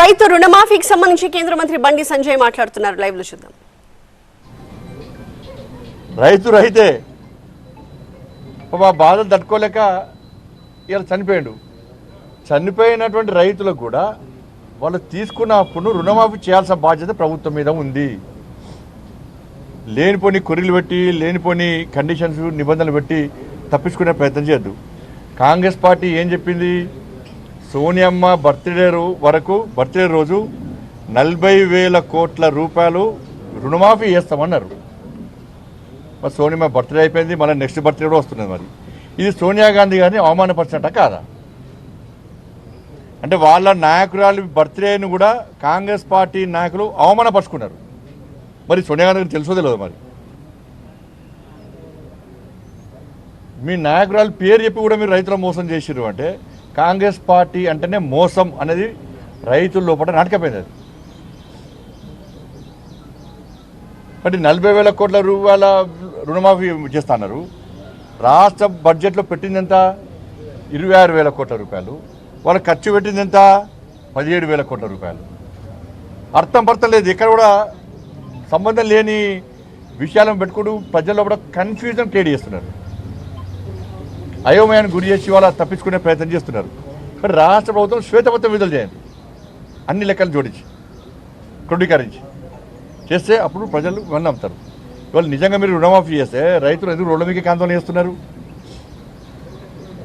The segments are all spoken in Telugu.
రైతు రుణమాఫీకి సంబంధించి కేంద్ర మంత్రి బండి సంజయ్ మాట్లాడుతున్నారు. లైవ్లో చూద్దాం. రైతు రైతే పాపం ఆ బాధలు తట్టుకోలేక ఇలా చనిపోయాడు. చనిపోయినటువంటి రైతులకు కూడా వాళ్ళు తీసుకున్న అప్పును రుణమాఫీ చేయాల్సిన బాధ్యత ప్రభుత్వం మీద ఉంది. లేనిపోని కొర్రీలు పెట్టి లేనిపోని కండిషన్స్ నిబంధనలు పెట్టి తప్పించుకునే ప్రయత్నం చేయద్దు. కాంగ్రెస్ పార్టీ ఏం చెప్పింది? సోనియమ్మ బర్త్డే వరకు బర్త్డే రోజు నలభై వేల కోట్ల రూపాయలు రుణమాఫీ చేస్తామన్నారు. మరి సోనియమ్మ బర్త్డే అయిపోయింది మళ్ళీ నెక్స్ట్ బర్త్డే కూడా వస్తున్నది మరి. ఇది సోనియా గాంధీ గారిని అవమానపరిచినట్ట కాదా? అంటే వాళ్ళ నాయకురాలు బర్త్డేను కూడా కాంగ్రెస్ పార్టీ నాయకులు అవమానపరుచుకున్నారు. మరి సోనియా గాంధీ గారికి తెలుసో తెలియదు మరి? మీ నాయకురాలు పేరు చెప్పి కూడా మీరు రైతుల మోసం చేసిరు అంటే కాంగ్రెస్ పార్టీ అంటేనే మోసం అనేది రైతుల లోపల నాటకపోయింది అది. మరి నలభై వేల కోట్ల రూపాయల రుణమాఫీ చేస్తున్నారు. రాష్ట్ర బడ్జెట్లో పెట్టింది ఎంత ఇరవై ఆరు వేల కోట్ల రూపాయలు. వాళ్ళు ఖర్చు పెట్టింది ఎంత పదిహేడు వేల కోట్ల రూపాయలు. అర్థం పర్థం లేదు ఇక్కడ కూడా సంబంధం లేని విషయాలను పెట్టుకుంటూ ప్రజల్లో కూడా కన్ఫ్యూజన్ క్రియేట్ చేస్తున్నారు. అయోమయాన్ని గురి చేసి వాళ్ళ తప్పించుకునే ప్రయత్నం చేస్తున్నారు. మరి రాష్ట్ర ప్రభుత్వం శ్వేతపత్రం విడుదల చేయండి. అన్ని లెక్కలు జోడించి క్రోడీకరించి. చేస్తే అప్పుడు ప్రజలు ఇవన్నీ నమ్ముతారు. ఇవాళ నిజంగా మీరు రుణమాఫీ చేస్తే రైతులు ఎందుకు రోడ్ల మీదకి ఆందోళన చేస్తున్నారు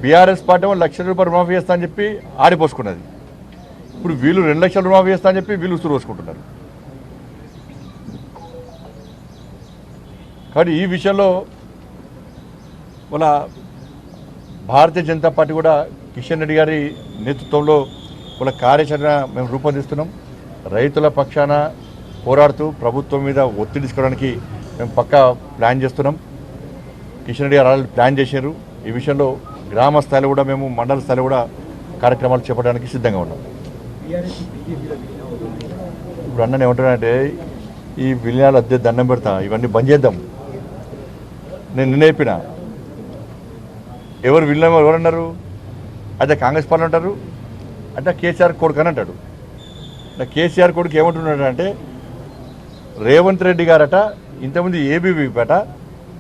బీఆర్ఎస్ పార్టీ వాళ్ళు లక్ష రూపాయలు రుణమాఫీ చేస్తా అని చెప్పి ఆడిపోసుకున్నది ఇప్పుడు వీళ్ళు రెండు లక్షల రుణమాఫీ చేస్తా అని చెప్పి వీళ్ళు ఉసురు పోసుకుంటున్నారు కాబట్టి ఈ విషయంలో వాళ్ళ భారతీయ జనతా పార్టీ కూడా కిషన్ రెడ్డి గారి నేతృత్వంలో వాళ్ళ కార్యాచరణ మేము రూపొందిస్తున్నాం. రైతుల పక్షాన పోరాడుతూ ప్రభుత్వం మీద ఒత్తిడి తీసుకోవడానికి మేము పక్కా ప్లాన్ చేస్తున్నాం. కిషన్ రెడ్డి గారు ఆల్రెడీ ప్లాన్ చేశారు. ఈ విషయంలో గ్రామ స్థాయిలో కూడా మేము మండల స్థాయిలో కూడా కార్యక్రమాలు చేపట్టడానికి సిద్ధంగా ఉన్నాం. ఇప్పుడు అన్న ఏమంటున్నానంటే ఈ విలీనాలు అద్దె దండం పెడతా ఇవన్నీ బంద్ చేద్దాం. నేను నిన్న చెప్పిన ఎవరు విలీనం ఎవరన్నారు? అదే కాంగ్రెస్ పార్టీ అంటారు అంటే కేసీఆర్ కొడుకు అని అంటాడు. కేసీఆర్ కొడుకు ఏమంటున్నాడు అంటే రేవంత్ రెడ్డి గారట ఇంతకుముందు ఏబీవీ పేట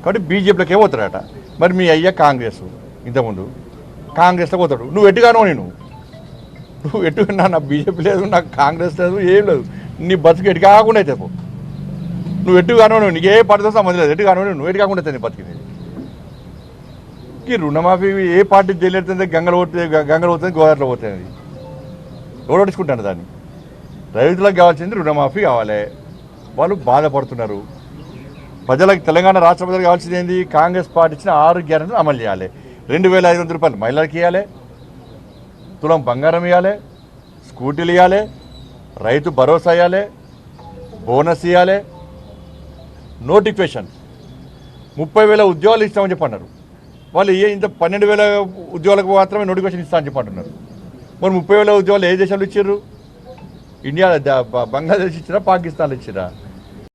కాబట్టి బీజేపీలోకి ఏమవుతాడట మరి మీ అయ్య కాంగ్రెస్ ఇంతకుముందు కాంగ్రెస్లో పోతాడు. నువ్వు ఎట్టుగానో నేను. నువ్వు ఎట్టుకున్నా నా బీజేపీ లేదు నాకు కాంగ్రెస్ లేదు ఏం లేదు. నీ బతుకు ఎటు కాకుండా అయితే పో. నువ్వు ఎటు నీకు ఏ పార్టీతో సంబంధం లేదు. ఎటు నువ్వు ఎటు కాకుండా అయితే నీ బతికింది. ఈ రుణమాఫీ ఏ పార్టీ చేయలేదు గంగలు పోతుంది గంగలు పోతుంది గోదావరిలో పోతుంది. ఓడొడుచుకుంటాను దాన్ని? రైతులకు కావాల్సింది రుణమాఫీ కావాలి. వాళ్ళు బాధపడుతున్నారు. ప్రజలకు తెలంగాణ రాష్ట్ర ప్రజలకు కావాల్సింది ఏంది? కాంగ్రెస్ పార్టీ ఇచ్చిన ఆరు గ్యారెంటీలు అమలు చేయాలి. రెండు వేల ఐదు వందల రూపాయలు మహిళలకు ఇవ్వాలి తులం బంగారం ఇవ్వాలి స్కూటీలు ఇవ్వాలి రైతు భరోసా ఇవ్వాలి బోనస్ ఇవ్వాలి నోటిఫికేషన్. ముప్పై వేల ఉద్యోగాలు ఇస్తామని చెప్పన్నారు. వాళ్ళు ఏ ఇంత పన్నెండు వేల ఉద్యోగాలకు మాత్రమే నోటిఫికేషన్ ఇస్తా అని చెప్పంటున్నారు. మరి ముప్పై వేల ఉద్యోగాలు ఏ దేశాలు ఇచ్చారు ఇండియా బంగ్లాదేశ్ ఇచ్చిరా పాకిస్తాన్లో ఇచ్చిరా